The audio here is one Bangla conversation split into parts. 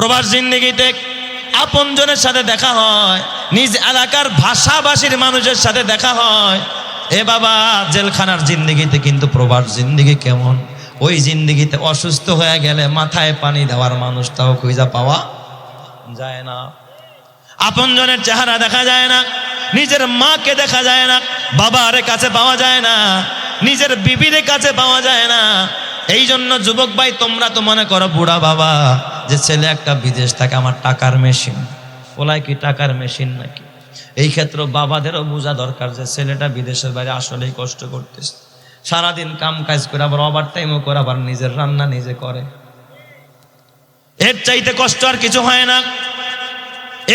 প্রবাস জিন্দিগিতে আপনজনের সাথে দেখা হয়, নিজ এলাকার ভাষাভাষীর মানুষের সাথে দেখা হয়। এ বাবা, জেলখানার জিন্দিগিতে কিন্তু প্রবাস জিন্দিগি কেমন? ওই জিন্দিগিতে অসুস্থ হয়ে গেলে মাথায় পানি দেওয়ার মানুষটাও খুঁজা পাওয়া যায় না। আপনজনের চেহারা দেখা যায় না, নিজের মাকে দেখা যায় না, বাবার কাছে পাওয়া যায় না, নিজের বিবির কাছে পাওয়া যায় না। এই জন্য যুবক ভাই, তোমরা তো মনে করো বুড়া বাবা যে ছেলে একটা বিদেশ থাকে, আমার টাকার মেশিন। ওলাই কি টাকার মেশিন নাকি? এই ক্ষেত্রে বাবাদেরও বোঝা দরকার যে ছেলেটা বিদেশের বাইরে আসলেই কষ্ট করতেছে। সারাদিন কাম কাজ করে, আবার ওভার টাইমও করে, আবার নিজের রান্না নিজে করে। এর চাইতে কষ্ট আর কিছু হয় না।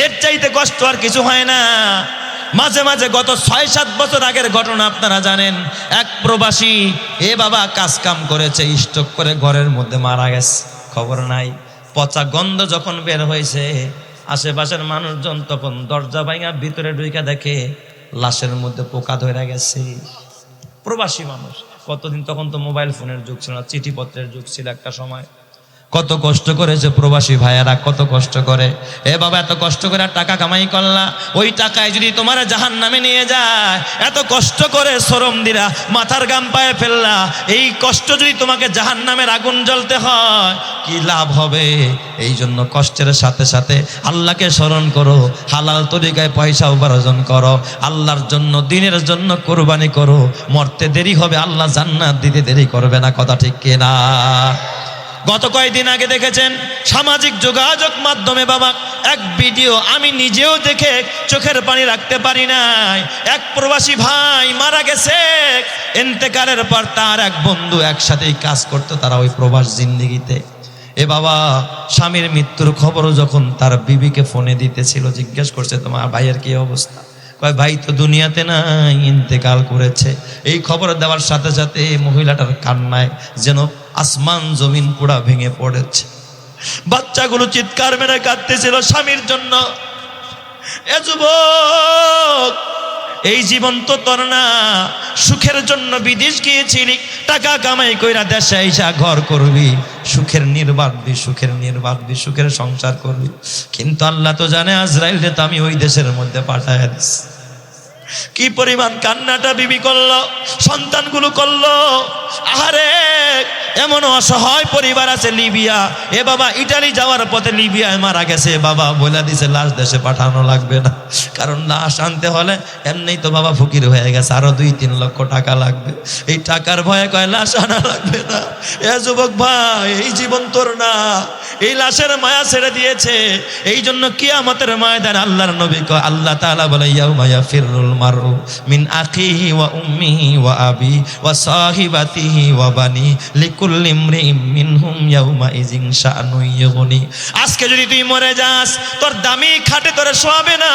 এর চাইতে কষ্ট আর কিছু হয় না। মাঝে মাঝে গত ছয় সাত বছর আগের ঘটনা আপনারা জানেন। এক প্রবাসী, এ বাবা, কাজ কাম করেছে, স্টক করে ঘরের মধ্যে মারা গেছে। খবর নাই। পচা গন্ধ যখন বের হয়েছে, আশেপাশের মানুষজন তখন দরজা ভাঙা ভিতরে ঢুইকা দেখে লাশের মধ্যে পোকা ধরে গেছে। প্রবাসী মানুষ, কতদিন তখন তো মোবাইল ফোনের যুগ ছিল না, চিঠিপত্রের যুগ ছিল একটা সময়। কত কষ্ট করেছে প্রবাসী ভাইয়েরা কত কষ্ট করে। এ বাবা, এত কষ্ট করে টাকা কামাই করলা। ওই টাকায় যদি তোমার জাহান নামে নিয়ে যায়, এত কষ্ট করে শ্রম দিলা, মাথার গাম পায়ে ফেললা, এই কষ্ট যদি তোমাকে জাহান নামের আগুন জ্বলতে হয়, কি লাভ হবে? এই জন্য কষ্টের সাথে সাথে আল্লাহকে স্মরণ করো, হালাল তরিকায় পয়সা উপার্জন করো, আল্লাহর জন্য, দিনের জন্য কোরবানি করো। মরতে দেরি হবে, আল্লাহ জান্নাত দিতে দেরি করবে না, কথা ঠিক কিনা? গত কয়েকদিন আগে দেখেছেন, সামাজিক যোগাযোগ মাধ্যমে, বাবা, এক ভিডিও আমি নিজেও দেখে চোখের পানি রাখতে পারি নাই। এক প্রবাসী ভাই মারা গেছে। এন্তেকারের পর তার এক বন্ধু একসাথেই কাজ করতো তারা ওই প্রবাস জিন্দিগিতে। এ বাবা, স্বামীর মৃত্যুর খবরও যখন তার বিবিকে ফোনে দিতেছিল, জিজ্ঞেস করছে, তোমার ভাইয়ের কি অবস্থা? কয়, ভাই তো দুনিয়াতে নাই, ইন্তেকাল করেছে। এই খবর দেওয়ার সাথে সাথে মহিলাটার কান্নায় যেন আসমান জমিন পুরা ভেঙে পড়েছে। বাচ্চাগুলো চিৎকার মেরে কাঁদতেছিল স্বামীর জন্য। এ যুবক, এই জীবন তো তোর না। সুখের জন্য বিদেশ গিয়েছিলি, টাকা কামাই কইরা দেশে আইসা ঘর করবি। সুখের নির্বাক দি, সুখের নির্বাক দি, সুখের সংসার করবি। কিন্তু আল্লাহ তো জানে আজরাইল তো আমি ওই দেশের মধ্যে পাঠায় দিছি। কি পরিমাণ কান্নাটা বিবি করল? সন্তানগুলো করল? আহারে, এমন অসহায় পরিবার আছে লিবিয়া। এ বাবা, ইটালি যাওয়ার পথে লিবিয়ায় মারা গেছে। বাবা বলে দিছে, লাশ দেশে পাঠানো লাগবে না। কারণ লাশ আনতে হলে এমনিই তো বাবা ফকির হয়ে গেছে। আরও দুই তিন লক্ষ টাকা লাগবে। এই টাকার ভয়ে কয়, লাশ আনা লাগবে না। এ যুবক ভাই, এই জীবন তোর না। এই লাশের মায়া ছেড়ে দিয়েছে। এই জন্য কিয়ামতের ময়দান আল্লাহর নবী কয়, আল্লাহ তাআলা বলে, ইয়াউমা ইয়াফিরুল ওয়া আবি ওয়া সাহিবাতিহি ওয়া বানি লিকুল্লি ইমরিইম মিনহুম ইয়াউমা ইজিন শাআনু ইয়ুগনি আজকে যদি তুই মরে যাস, তোর দামি খাটে তোরে শোয়াবে না।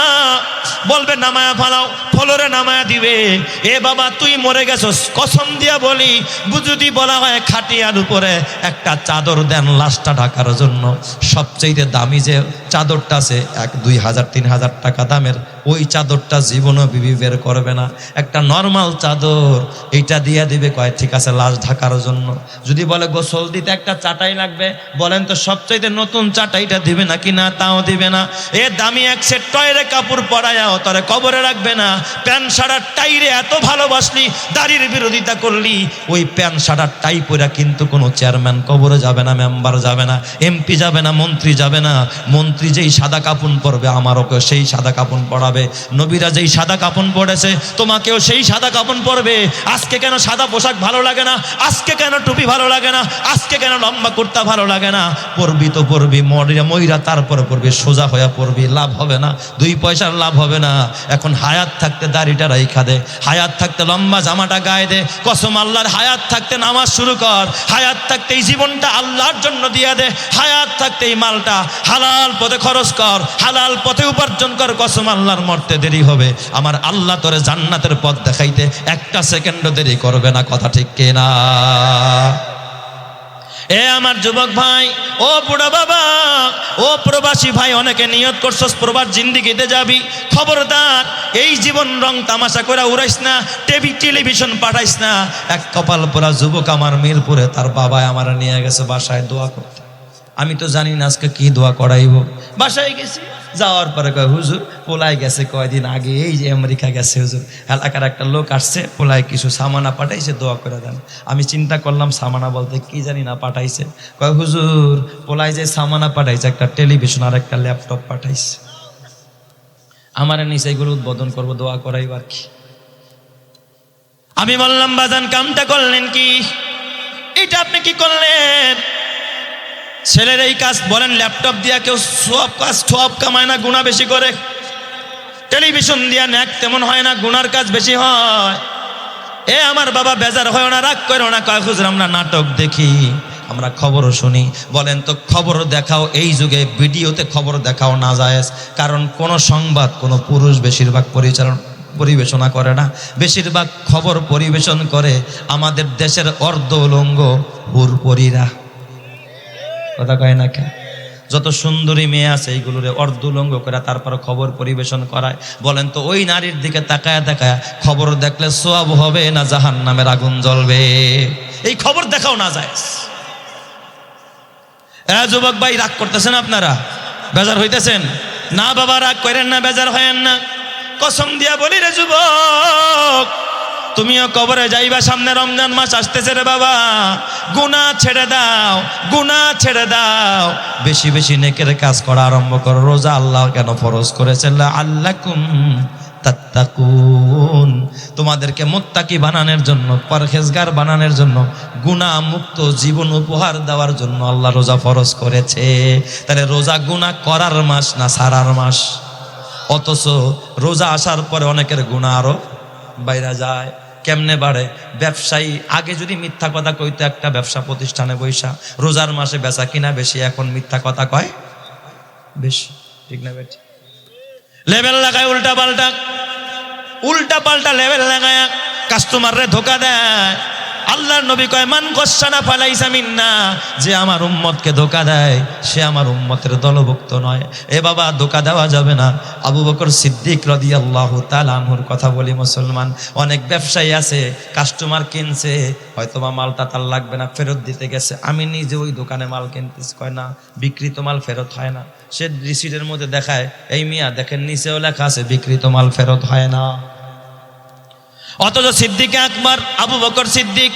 বলবে, নামায়া ফালাও, ফলরে নামায়া দিবে। এ বাবা, তুই মরে গেছস। কসম দিয়া বলি যদি বলা হয় খাটিয়ার উপরে একটা চাদর দেন লাশটা ঢাকার জন্য। সবচেয়ে দামি যে চাদরটা আছে, এক, দুই হাজার, তিন হাজার টাকা দামের, ওই চাদরটা জীবনও বিবি বের করবে না। একটা নর্মাল চাদর, এইটা দিয়ে দিবে, কয়, ঠিক আছে, লাশ ঢাকার জন্য। যদি বলে গোসল দিতে একটা চাটাই লাগবে? বলেন তো, সবচাইতে নতুন চাটাইটা দিবে না কি না তাও দিবে না। এ দামি এক সেট টয়রে কাপড় পরায়াও তরে কবরে রাখবে না। প্যান্ট শাড়ার টাইরে এত ভালোবাসলি, দাড়ির বিরোধিতা করলি, ওই প্যান্ট শাড়ার টাই পরা কিন্তু কোনো চেয়ারম্যান কবরে যাবে না, মেম্বার যাবে না, এমপি যাবে না, মন্ত্রী যাবে না। মন্ত্রী যেই সাদা কাপড় পরবে, আমারও সেই সাদা কাপড় পরাবে। নবীরা যেই সাদা কাপড় পরেছে তোমাকেও সেই সাদা কাপড় পরবে। আজকে কেন সাদা পোশাক ভালো লাগে না? আজকে কেন টুপি ভালো লাগে না? আজকে কেন লম্বা কুর্তা ভালো লাগে না? পরবি তো পরবি, মরিয়া ময়রা তারপরে পরবি, সোজা হয়ে পরবি, লাভ হবে না। দুই পয়সার লাভ হবে না। এখন হায়াত থাকতে দাড়িটা রাইখা দে হায়াত থাকতে লম্বা জামাটা গায়ে দে। কসম আল্লাহর, হায়াত থাকতে নামাজ শুরু কর। হায়াত থাকতে এই জীবনটা আল্লাহর জন্য দিয়ে দে। হায়াত থাকতে এই মালটা হালাল পথে খরচ কর। হালাল পথে উপার্জন কর। কসম আল্লাহর মরতে দেরি হবে। আমার আল্লাহ তোরে জান্নাতের পথ দেখাইতে একটা সেকেন্ডও দেরি করবে না, কথা ঠিক কিনা? এ আমার যুবক ভাই, ও বুড়া বাবা, ও প্রবাসী ভাই, অনেকে নিয়ত করছস, প্রবাস জিন্দিগিতে যাবি। খবরদার, এই জীবন রং তামাশা করে উড়াইস না, টেবি, টেলিভিশন পাঠাইস না। এক কপাল পোড়া যুবক আমার মিরপুরে, তার বাবা আমার নিয়ে গেছে বাসায়, দোয়া করতে। আমি তো জানি না আজকে কি দোয়া করাইব। বাসায় গেছি, যাওয়ার পরে কয়, হুজুর, পোলায় গেছে কয়দিন আগে, এই যে আমেরিকা গেছে, হুজুর, এলাকার একটা লোক আসছে, পোলায় কিছু সামানা পাঠাইছে, দোয়া করে দেন। আমি চিন্তা করলাম, সামানা বলতে কি জানি না পাঠাইছে। কয়, হুজুর, পোলায় যে সামানা পাঠাইছে, একটা টেলিভিশন আর একটা ল্যাপটপ পাঠাইছে। আমার নিচে এগুলো উদ্বোধন করব, দোয়া করাইব আর কি। আমি বললাম, বাজান, কামটা করলেন কি? এটা আপনি কি করলেন? ছেলের এই কাজ বলেন, ল্যাপটপ দিয়া কেউ সব কাজ সব কামায় না গুণা বেশি করে। টেলিভিশন দিয়া ন্যাক, তেমন হয় না, গুনার কাজ বেশি হয়। এ আমার বাবা বেজার, হয় না, রাগ করে না, কয়, হুজুর, আমরা নাটক দেখি, আমরা খবরও শুনি। বলেন, তো খবর দেখাও, এই যুগে ভিডিওতে খবর দেখাও না যায় কারণ কোন সংবাদ, কোনো পুরুষ বেশিরভাগ পরিচালন, পরিবেশনা করে না। বেশিরভাগ খবর পরিবেশন করে আমাদের দেশের অর্ধ উলঙ্গ হুরপরীরা। কথা কয় না কেন যত সুন্দরী মেয়ে আছে, এইগুলোর অর্ধুলঙ্গ করে তারপর খবর পরিবেশন করায়। বলেন তো, ওই নারীর দিকে তাকায় তাকায় খবর দেখলে সোয়াব হবে না জাহান নামের আগুন জ্বলবে? এই খবর দেখাও না যায় এরা যুবক ভাই, রাগ করতেছেন আপনারা? বেজার হইতেছেন? না বাবা, রাগ করেন না, বেজার হয়েন না। কসম দিয়া বলি রে যুবক তুমিও কবরে যাইবা, সামনে রমজান মাস আসতেছে রে বাবা। গুনাহ ছেড়ে দাও, গুনাহ ছেড়ে দাও। বেশি বেশি নেকের কাজ করা আরম্ভ করো, রোজা আল্লাহ কেন ফরজ করেছেন? আল্লাকুম তাত্তাকুন। তোমাদেরকে মোত্তাকি বানানোর জন্য, পরহেজগার বানানোর জন্য গুনাহ মুক্ত জীবন উপহার দেওয়ার জন্য আল্লাহ রোজা ফরজ করেছে। তাহলে রোজা গুনাহ করার মাস না সারার মাস? অথচ রোজা আসার পরে অনেকের গুণা আরও বাইরা যায়, কেমনে বাড়ে? ব্যবসায়ী, আগে যদি মিথ্যা কথা কইতো একটা ব্যবসা প্রতিষ্ঠানে বৈশা, রোজার মাসে বেচা কিনা বেশি, এখন মিথ্যা কথা কয়? বেশি, ঠিক না বেটি? লেভেল লাগায় উল্টা পাল্টা উল্টা পাল্টা লেভেল লাগায় কাস্টমাররে ধোকা দেয়। আল্লাহর নবী কয়, মান গোসানা ফালাইসা মিন্না। যে আমার উম্মতকে ধোকা দেয়, সে আমার উম্মতের দলভুক্ত নয়। এ বাবা, ধোকা দেওয়া যাবে না। আবু বকর সিদ্দিক রদি আল্লাহ তালানহুর কথা বলি, মুসলমান, অনেক ব্যবসায়ী আছে, কাস্টমার কিনছে, হয়তো বা মালটা তার লাগবে না, ফেরত দিতে গেছে। আমি নিজে ওই দোকানে মাল কিনতেছি, কয় না বিকৃত মাল ফেরত হয় না। সে রিসিটের মধ্যে দেখায়, এই মিয়া, দেখেন নিচেও লেখা আছে বিকৃত মাল ফেরত হয় না। অথচ সিদ্দিক আকবর, আবু বকর সিদ্দিক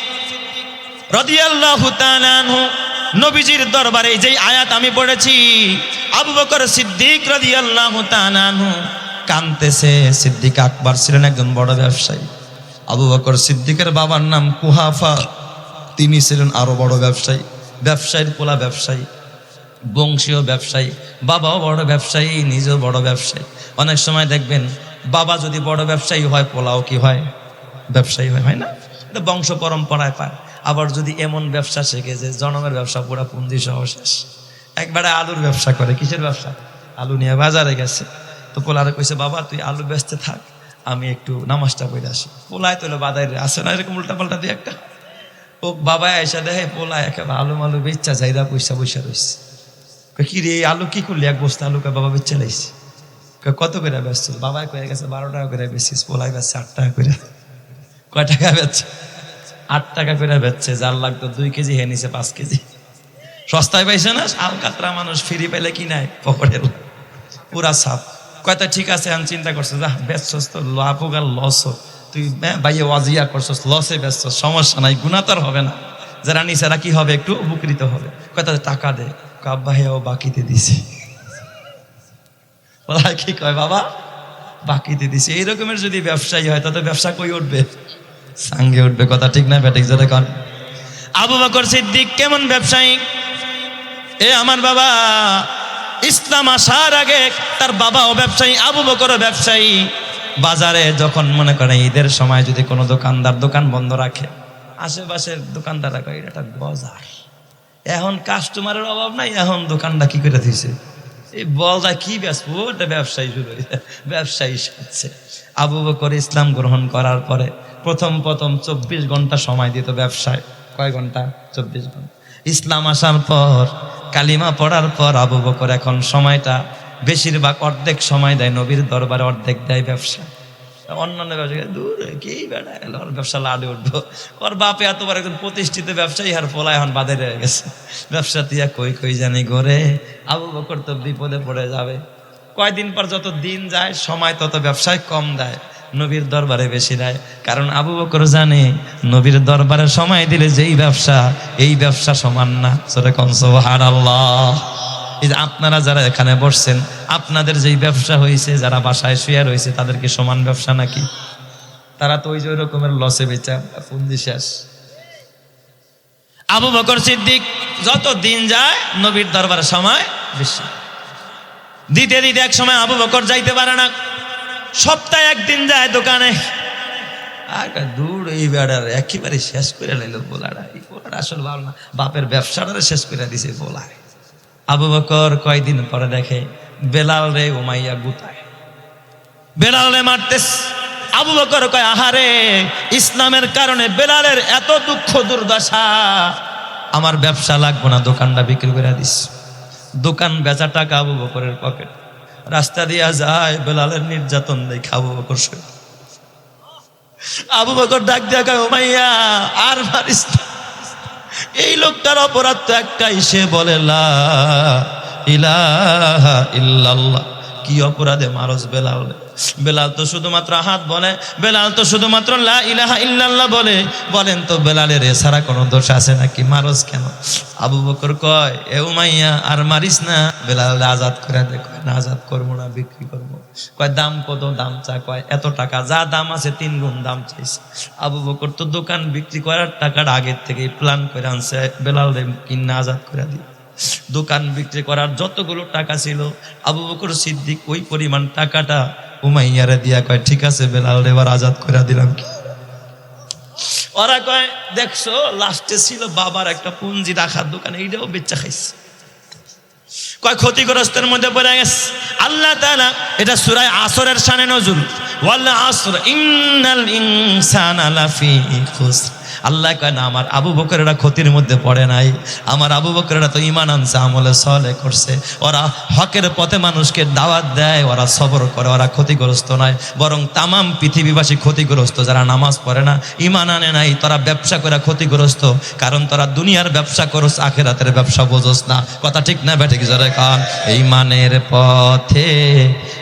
নবীজির দরবারে যেই আয়াত আমি পড়েছি, আবু বকর সিদ্দিক রদিয়াল্লাহু তাআলাহু কানতেছে, সিদ্দিক আকবর ছিলেন একজন বড় ব্যবসায়ী। আবু বকর সিদ্দিকের বাবার নাম কুহাফা, তিনি ছিলেন আরও বড় ব্যবসায়ী, ব্যবসায়ীর পোলা ব্যবসায়ী, বংশীয় ব্যবসায়ী, বাবাও বড় ব্যবসায়ী, নিজেও বড় ব্যবসায়ী। অনেক সময় দেখবেন, বাবা যদি বড় ব্যবসায়ী হয়, পোলাও কি হয়? ব্যবসায়ী হয় হয় না? এটা বংশ পরম্পরায় পায় আবার যদি এমন ব্যবসা শেখে যে জনমের ব্যবসা পুরা পুঞ্জি সহ শেষ। একবারে আলুর ব্যবসা করে, কিসের ব্যবসা? আলু নিয়ে বাজারে গেছে। তো পোলারে কইছে, বাবা, তুই আলু বেচতে থাক, আমি একটু নামাজটা পড়ে আসি। পোলায় তোলে বাদাই আসে না এরকম উল্টা পাল্টা দিয়ে একটা? ও বাবা এসে দেখে, পোলায় একেবারে আলু মালু বেচা, যাইরা পয়সা পয়সা রয়েছে কি রে আলু কি করলি? এক বস্তা আলু বাবা, বেচে লাইছি। কত করে বেচছ বাবাই কয়ে গেছে, বারো টাকা করে বেচিস পোলাই বেচছে আট টাকা করে কয় টাকা বেচছে? আট টাকা করে বেচছে, যার লাগতো দুই কেজি, হে নিছে পাঁচ কেজি। সস্তায় পাইছে না? আল কাতরা মানুষ, ফিরি পেলে কি নাই? পকেটে পুরা সাপ। কয়টা ঠিক আছে, আমি চিন্তা করছ, যা বেচছস তো, লাভ হোক লস হোক। তুই ভাইয়ে ওয়াজিয়া করছস লসে বেচছস, সমস্যা নাই গুণা তো আর হবে না। যারা নিচেরা কি হবে? একটু উপকৃত হবে। কয়টা টাকা দে। কাব্বা হেও বাকিতে দিছি। বলা কি কয়, বাবা? বাকিতে দিছি। এই রকমের যদি ব্যবসায়ী হয়, তাতে ব্যবসা কই উঠবে? সাঙ্গে উঠবে কথা ঠিক না ব্যাটিক জোরে কন আবু বকর সিদ্দিক কেমন ব্যবসায়ী? এ আমার বাবা, ইসলাম আসার আগে তার বাবাও ব্যবসায়ী, আবু বকরও ব্যবসায়ী। বাজারে যখন মনে করে ঈদের সময় যদি কোনো দোকানদার দোকান বন্ধ রাখে, আশেপাশের দোকানদাররা কয়, এটা বাজার। এখন কাস্টমারের অভাব নাই, এখন দোকানটা কি করে দিছে? এই বলদা কি ব্যস্ত ওটা ব্যবসায়ী শুরু হয়েছে ব্যবসায়ী সাজছে। আবু বকর ইসলাম গ্রহণ করার পরে প্রথম প্রথম চব্বিশ ঘণ্টা সময় দিত ব্যবসায়। কয় ঘণ্টা? চব্বিশ ঘণ্টা। ইসলাম আসার পর, কালিমা পড়ার পর আবু বকর এখন সময়টা বেশিরভাগ অর্ধেক সময় দেয়, নবীর দরবারে অর্ধেক দেয় ব্যবসা। অন্যান্য ব্যবসা দূর, কি বেড়া ওর ব্যবসা লাডে উঠবো। ওর বাপে এতবার একজন প্রতিষ্ঠিত ব্যবসায়ী, আর পোলা এখন বাদে রয়ে গেছে। ব্যবসা তিয়া কই কই জানি করে আবু বকর তো বিপদে পড়ে যাবে। কয়দিন পর যত দিন যায়, সময় তত ব্যবসায় কম দেয়, নবীর দরবারে বেশি দেয়। কারণ আবু বকর জানে, নবীর দরবারে সময় দিলে যেই ব্যবসা, এই ব্যবসা সমান না। কনসোহার আল্লাহ এই যে আপনারা যারা এখানে বসছেন, আপনাদের যেই ব্যবসা হয়েছে যারা বাসায় শুয়ে রয়েছে তাদের কি সমান ব্যবসা নাকি? তারা তো ওই যে ওই রকমের লসে বেচা পুঞ্জি শেষ। আবু বকর সিদ্দিক, যত দিন যায়, নবীর দরবারে সময় বেশি। দিতে দিতে এক সময় আবু বকর যাইতে পারে না। সপ্তাহে একদিন যায় দোকানে। আর দূর এই বেড়ার, একেবারে শেষ করে লাইল বোলাটা এই বোলাটা আসলে ভালো না। বাপের ব্যবসাটা শেষ করে দিছে বোলায় আবু বকর কয়দিন পরে দেখে, বেলাল রে উমাইয়া গুতায়। বেলাল রে মারতেস। আবু বকর কয়, আহারে, ইসলামের কারণে বেলালের এত দুঃখ দুর্দশা। আমার ব্যবসা লাগবো না, দোকানটা বিক্রি করে দিস। দোকান বেচা টাকা আবু বকরের পকেট রাস্তা দিয়া যায়, বেলালের নির্যাতন দেখে আবু বকর আবু বকর ডাক দেখায় আর ভারিস এই লোকটার অপরাধ তো একটাই, সে বলে, লা ইলাহা ইল্লাল্লাহ। কি অপরাধে মারস বেলাল? বেলাল তো শুধুমাত্র হাত বলে, বেলাল তো শুধুমাত্র লা ইলাহা ইল্লাল্লাহ বলে। বলেন তো বেলালের এছাড়া কোনো দোষ আছে নাকি? মারস কেন? আবু বকর কয়, এ উমাইয়া, আর মারিস না। বেলাল আজাদ করে দে, কয়, না, আজাদ করব না, বিক্রি করব। কয়, দাম কত? দাম চা, কয়, এত টাকা, যা দাম আছে তিন গুণ দাম চাইছে। আবু বকর তো দোকান বিক্রি করার টাকাটা আগের থেকেই প্ল্যান করে আনছে। বেলাল রে কিনা আজাদ করে দিই দোকান বিক্রি করার যতগুলো টাকা ছিল, আবু বকর সিদ্দিক ওই পরিমাণ টাকাটা উমাইয়ারে দিয়া কয়, ঠিক আছে বেলাল এবার আজাদ করে দিলাম কি? ওরা কয়, দেখছ লাস্টে ছিল বাবার একটা পুঞ্জি রাখার দোকান, এইটাও বেচা খাইছে। কয়, ক্ষতিগ্রস্তের মধ্যে পড়ে গেছে। আল্লাহ তাআলা, এটা সূরা আসরের শানে নজুল। ওয়াল আসর, ইন্নাল ইনসানা লাফি খুসর। আল্লাহ কয় না, আমার আবু বকরেরা ক্ষতির মধ্যে পড়ে নাই। আমার আবু বকরেরা তো ইমান আনছে, আমলে সলে করছে। ওরা হকের পথে মানুষকে দাওয়াত দেয়, ওরা সবর করে, ওরা ক্ষতিগ্রস্ত নয়। বরং তামাম পৃথিবীবাসী ক্ষতিগ্রস্ত, যারা নামাজ পড়ে না ইমান আনে নাই, তারা ব্যবসা করে ক্ষতিগ্রস্ত। কারণ তারা দুনিয়ার ব্যবসা করস, আখেরাতের ব্যবসা বোঝস না। কথা ঠিক না বেঠিক জোরে কান? এই মানের পথে,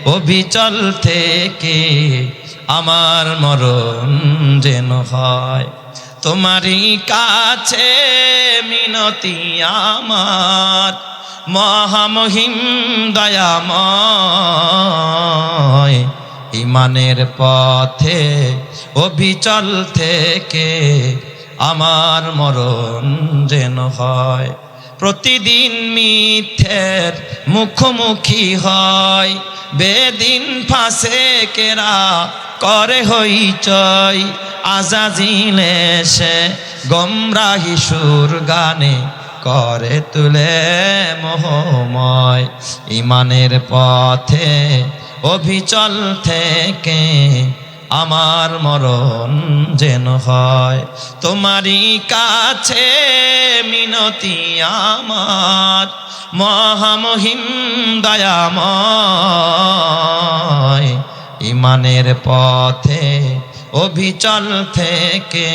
অবিচল থেকে আমার মরণ যেন হয়। তোমারই কাছে মিনতি আমার। মহামহিম দয়াময়, ইমানের পথে, অবিচল থেকে আমার মরণ যেন হয়। প্রতিদিন মিথ্যের মুখোমুখি হয়। বেদিন ফাঁসে কেরা করে হইচই আজাজিলে সে গমরাহি সুর গানে করে তুলে মোহময় ইমানের পথে, অভিচল থেকে আমার মরণ যেন হয়। তোমারই কাছে মিনতি আমার, মহামহিম দয়াময়। ইমানের পথে, অভিচল থেকে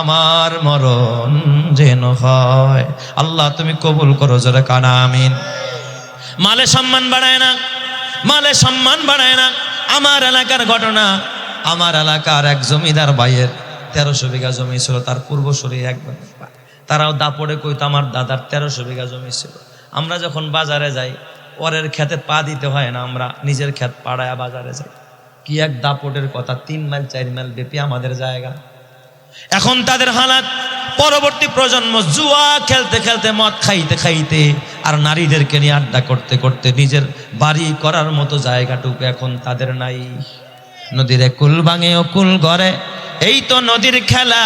আমার মরণ যেন হয়। আল্লাহ, তুমি কবুল করো, জোরে কানা, আমিন। মালে সম্মান বাড়ায় না, মালে সম্মান বাড়ায় না। আমার এলাকার ঘটনা, আমার এলাকার এক জমিদার ভাইয়ের তেরোশো বিঘা জমি ছিল, তার পূর্বসূরি একবার তারাও দাপড়ে কইতো, আমার দাদার তেরোশো বিঘা জমি ছিল। আমরা যখন বাজারে যাই পরের খেতে পা দিতে হয় না, আমরা নিজের ক্ষেত পাড়ায় বাজারে যাই। কি এক দাপটের কথা, তিন মাইল, চার মাইল ব্যাপী আমাদের জায়গা। এখন তাদের হালাত, পরবর্তী প্রজন্ম জুয়া খেলতে খেলতে, মদ খাইতে খাইতে, আর নারীদেরকে নিয়ে আড্ডা করতে করতে নিজের বাড়ি করার মতো জায়গাটুকু এখন তাদের নাই। নদীর কুল ভাঙে ও কুল গড়ে, এই তো নদীর খেলা।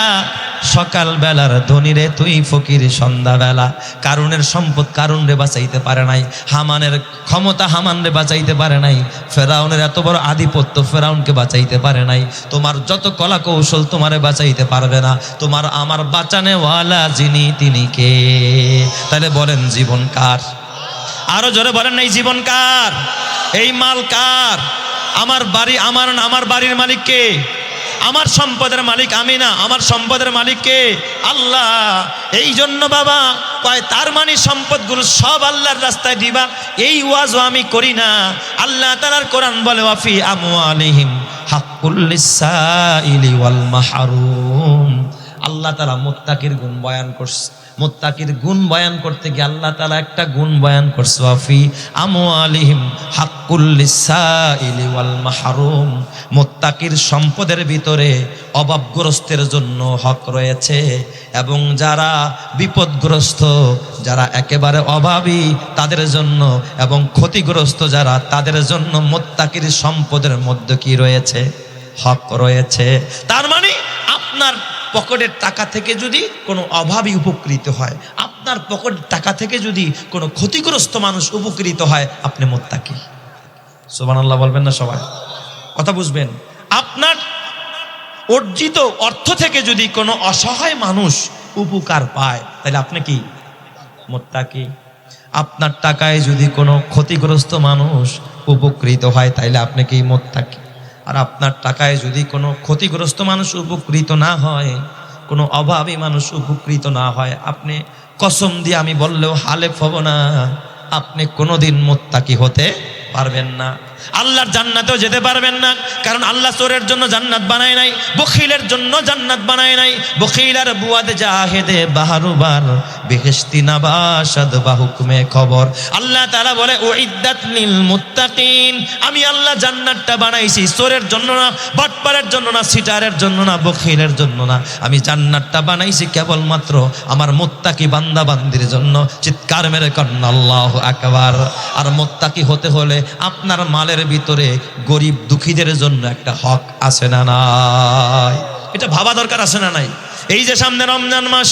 সকাল বেলার ধনীরে তুই ফকির সন্ধ্যাবেলা। কারুনের সম্পদ কারুন রে বাঁচাইতে পারে নাই। হামানের ক্ষমতা হামান রে বাঁচাইতে পারে নাই। ফেরাউনের এত বড় আধিপত্য ফেরাউনকে বাঁচাইতে পারে নাই। তোমার যত কলা কৌশল তোমারে বাঁচাইতে পারবে না। তোমার আমার বাঁচানেওয়ালা যিনি, তিনি কে? তাহলে বলেন, জীবন কার? আরও জোরে বলেন এই জীবন কার? এই মাল কার? আমার বাড়ি, আমার আমার বাড়ির মালিক কে? আমার সম্পদের মালিক আমি না আমার সম্পদের মালিক কে? আল্লাহ। এই জন্য বাবা, কয়, তার মানে সম্পদগুলো সব আল্লাহর রাস্তায় দিবা। এই ওয়াজও আমি করি না। আল্লাহ তালার কোরআন বলে, ওয়াফি আমু আলিহিম মাহারুম। আল্লাহ তালা মোত্তাকির গুণ বয়ান করছে। মোত্তাকির গুণ বয়ান করতে গিয়ে আল্লাহ তালা একটা গুণ বয়ান করছে, ওয়াফি আমু আলিহিম ওয়াল মাহরুম। মোত্তাকির সম্পদের ভিতরে অভাবগ্রস্তের জন্য হক রয়েছে এবং যারা বিপদগ্রস্ত, যারা একেবারে অভাবী তাদের জন্য এবং ক্ষতিগ্রস্ত যারা, তাদের জন্য মোত্তাকির সম্পদের মধ্যে কি রয়েছে? হক রয়েছে। তার মানে আপনার পকেটের টাকা থেকে যদি কোনো অভাবী উপকৃত হয়, আপনার পকেটের টাকা থেকে যদি কোনো ক্ষতিগ্রস্ত মানুষ উপকৃত হয়, আপনি মোত্তাকি। সোবান আল্লাহ বলবেন না সবাই? কথা বুঝবেন? আপনার অর্জিত অর্থ থেকে যদি কোনো অসহায় মানুষ উপকার পায়, তাহলে আপনি কি? মোত্তাকি। আপনার টাকায় যদি কোনো ক্ষতিগ্রস্ত মানুষ উপকৃত হয় তাইলে আপনি কি মোত্তাকি? আর আপনার টাকায় যদি কোনো ক্ষতিগ্রস্ত মানুষ উপকৃত না হয়, কোনো অভাবী মানুষ উপকৃত না হয়, আপনি কসম দিয়ে আমি বললেও হালে হব না। আপনি কোনোদিন মোত্তাকি হতে পারবেন না। আল্লাহর জান্নাতেও যেতে পারবেন না। কারণ আল্লাহ চোরের জন্য জান্নাত বানায় নাই, বখিলের জন্য জান্নাত বানায় নাই। বখিল আর বুয়াদ জাহেদে বাহারুবার বেহেস্তি নাবাসাদ বাহুকুমে খবর। আল্লাহ তাআলা বলে ও ইদ্দাত লিল মুত্তাকিন। আমি আল্লাহ জান্নাতটা বানাইছি, চোরের জন্য না, বটপারের জন্য না, সিটারের জন্য না, বখিলের জন্য না। আমি জান্নাতটা বানাইছি কেবলমাত্র আমার মুত্তাকি বান্দা বান্দির জন্য। চিৎকার মেরে কন্যা আল্লাহ আকবার। আর মোত্তাকি হতে হলে আপনার মালের ভিতরে গরিব দুঃখীদের জন্য একটা হক আছে না নাই? এটা ভাবা দরকার আছে না নাই? এই যে সামনে রমজান মাস,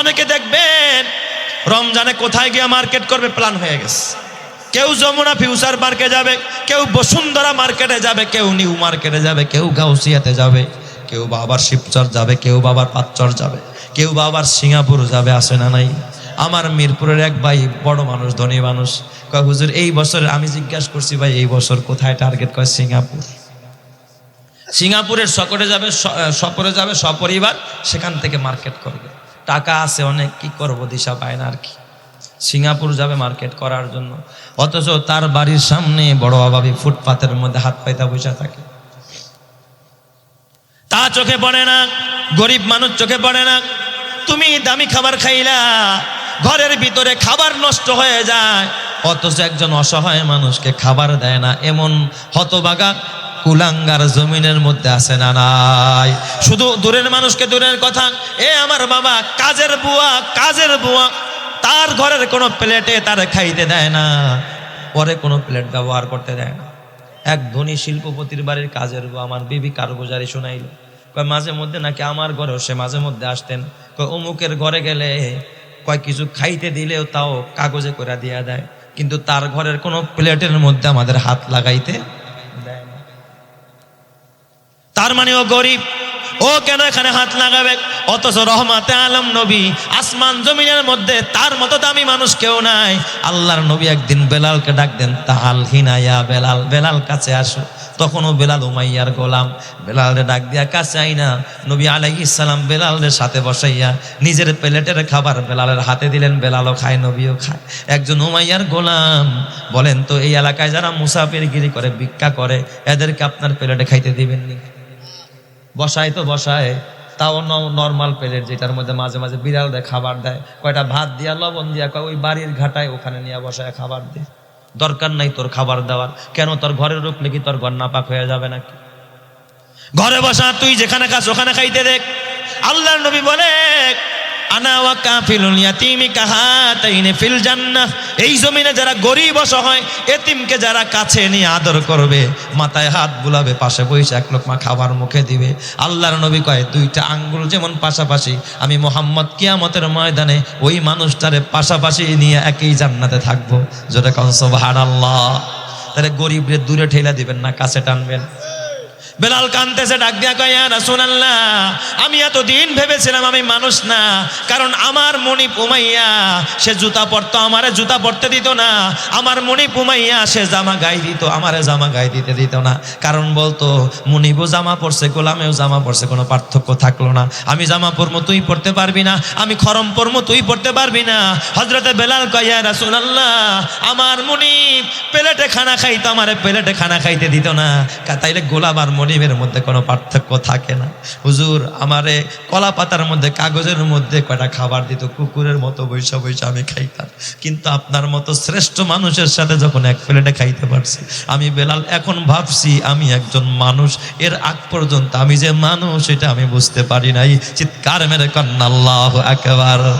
অনেকে দেখবেন রমজানে কোথায় গিয়ে মার্কেট করবে প্ল্যান হয়ে গেছে। কেউ যমুনা ফিউচার পার্কে যাবে, কেউ বসুন্ধরা মার্কেটে যাবে, কেউ নিউ মার্কেটে যাবে, কেউ গাউসিয়াতে যাবে, কেউ বাবার শিবচর যাবে, কেউ বাবার পাঁচচর যাবে, কেউ বাবার সিঙ্গাপুর যাবে আসে না নাই? আমার মিরপুরের এক ভাই বড় মানুষ, ধনী মানুষ, কয়, হুজুর, এই বছর আমি জিজ্ঞাসা করছি ভাই, এই বছর কোথায় টার্গেট কয়? সিঙ্গাপুর। সিঙ্গাপুরের সকরে যাবে, স- সফরে যাবে, সপরিবার সেখান থেকে মার্কেট করবে। টাকা আছে অনেক, কি করব? দিশা পায় না আর কি। সিঙ্গাপুর যাবে মার্কেট করার জন্য। অথচ তার বাড়ির সামনে বড় অভাবী ফুটপাতের মধ্যে হাত পাইতা বসে থাকে। তা চোখে পড়ে না, গরিব মানুষ চোখে পড়ে না। তুমি দামি খাবার খাইলা ঘরের ভিতরে খাবার নষ্ট হয়ে যায়। অথচ একজন অসহায় মানুষকে খাবার দেয় না। এমন হতবাগা কুলাঙ্গার জমিনের মধ্যে আছে না নাই। শুধু দূরের মানুষকে দূরের কথা। এ আমার বাবা, কাজের বুয়া কাজের বুয়া। তার ঘরের কোনো প্লেটে তার খাইতে দেয় না। পরে কোনো প্লেট ব্যবহার করতে দেয় না। এক ধনী শিল্পপতির বাড়ির কাজের বউ আমার বিবি কারগুজারি শোনাইল। মাঝে মধ্যে নাকি আমার ঘরেও সে মাঝে মধ্যে আসতেন? অমুকের ঘরে গেলে কয় কিছু খাইতে দিলেও তাও কাগজে করে দিয়া দেয়। কিন্তু তার ঘরের কোনো প্লেটের মধ্যে আমাদের হাত লাগাইতে দেয় না। তার মানে ও গরিব ও কেন এখানে হাত লাগাবে? অথচ রহমাতে আলম নবী, আসমান জমিনের মধ্যে তার মতো দামি মানুষ কেউ নাই। আল্লাহর নবী একদিন বেলালকে ডাক দেন, তাহাল হিনাইয়া বেলাল বেলাল কাছে আসো। তখনও বেলাল উমাইয়ার গোলাম। বেলালরে ডাক দিয়া, কাছে আইনা নবী আলাইহিস সালাম বেলালের সাথে বসাইয়া নিজের প্লেটের খাবার বেলালের হাতে দিলেন। বেলালও খায়, নবীও খায়। একজন উমাইয়ার গোলাম বলেন, তো এই এলাকায় যারা মুসাফিরগিরি করে, ভিক্ষা করে, এদেরকে আপনার প্লেটে খাইতে দিবেন দিবেননি বসায় তো বসায়, তাও নর্মাল প্লেট যেটার মধ্যে মাঝে মাঝে বিড়াল দেয়, খাবার দেয়। কয়টা ভাত দিয়া, লবণ দিয়া, কয় ওই বাড়ির ঘাটায় ওখানে নিয়ে বসায় খাবার দেয় দরকার নাই তোর খাবার দেওয়ার। কেন তোর ঘরে রুখলে কি তোর ঘর নাপাক হয়ে যাবে নাকি? ঘরে বসা, তুই যেখানে খাস ওখানে খাইতে দেখ। আল্লাহ নবী বলে আনা ওয়া কাফিলুল ইয়াতিমি কাহাতাইনি ফিল জান্নাহ। এই জমিনে যারা গরিব অসহায়, এতিমকে যারা কাছে নিয়ে আদর করবে, মাথায় হাত বুলাবে, পাশে বসে এক লোকমা খাবার মুখে দিবে। আল্লাহর নবী কয়, দুইটা আঙ্গুল যেমন পাশাপাশি, আমি মোহাম্মদ কিয়ামতের ময়দানে ওই মানুষটারে পাশাপাশি নিয়ে একই জান্নাতে থাকব। যেটা কন, সুবহানাল্লাহ। তাহলে গরিবরে দূরে ঠেলা দিবেন না, কাছে টানবেন। বেলাল কানতেছে, ডাক দিয়া কয়া রাসূলুল্লাহ, আমি এত দিন ভেবেছিলাম আমি মানুষ না, কারণ আমার মণি পুমাইয়া, সে জুতা পরতো, আমারে জুতা পরতে দিত না। আমার মণি পুমাইয়া, সে জামা গায়ে দিত, আমারে জামা গায়ে দিতে দিত না। কারণ বলতো মনিবও জামা পরছে, গোলামেও জামা পরছে, কোনো পার্থক্য থাকল না। আমি জামা পরমো, তুই পড়তে পারবি না। আমি খরম পরমো, তুই পড়তে পারবি না। হজরতে বেলাল কয়া রাসূলুল্লাহ, আমার মনিব প্লেটে খানা খাইতো, আমারে প্লেটে খানা খাইতে দিত না। তাইলে গোলাম আর মনিবের মধ্যে কোনো পার্থক্য থাকে না। হুজুর, আমারে কলা পাতার মধ্যে, কাগজের মধ্যে কয়টা খাবার দিত, কুকুরের মতো বৈশা বৈশা আমি খাইতাম। কিন্তু আপনার মতো শ্রেষ্ঠ মানুষের সাথে যখন এক প্লেটে খাইতে পারছি, আমি বেলাল, এখন ভাবছি আমি একজন মানুষ। এর আগ পর্যন্ত আমি যে মানুষ, এটা আমি বুঝতে পারি নাই। চিৎকার মেরে কন্যা আল্লাহ একেবারে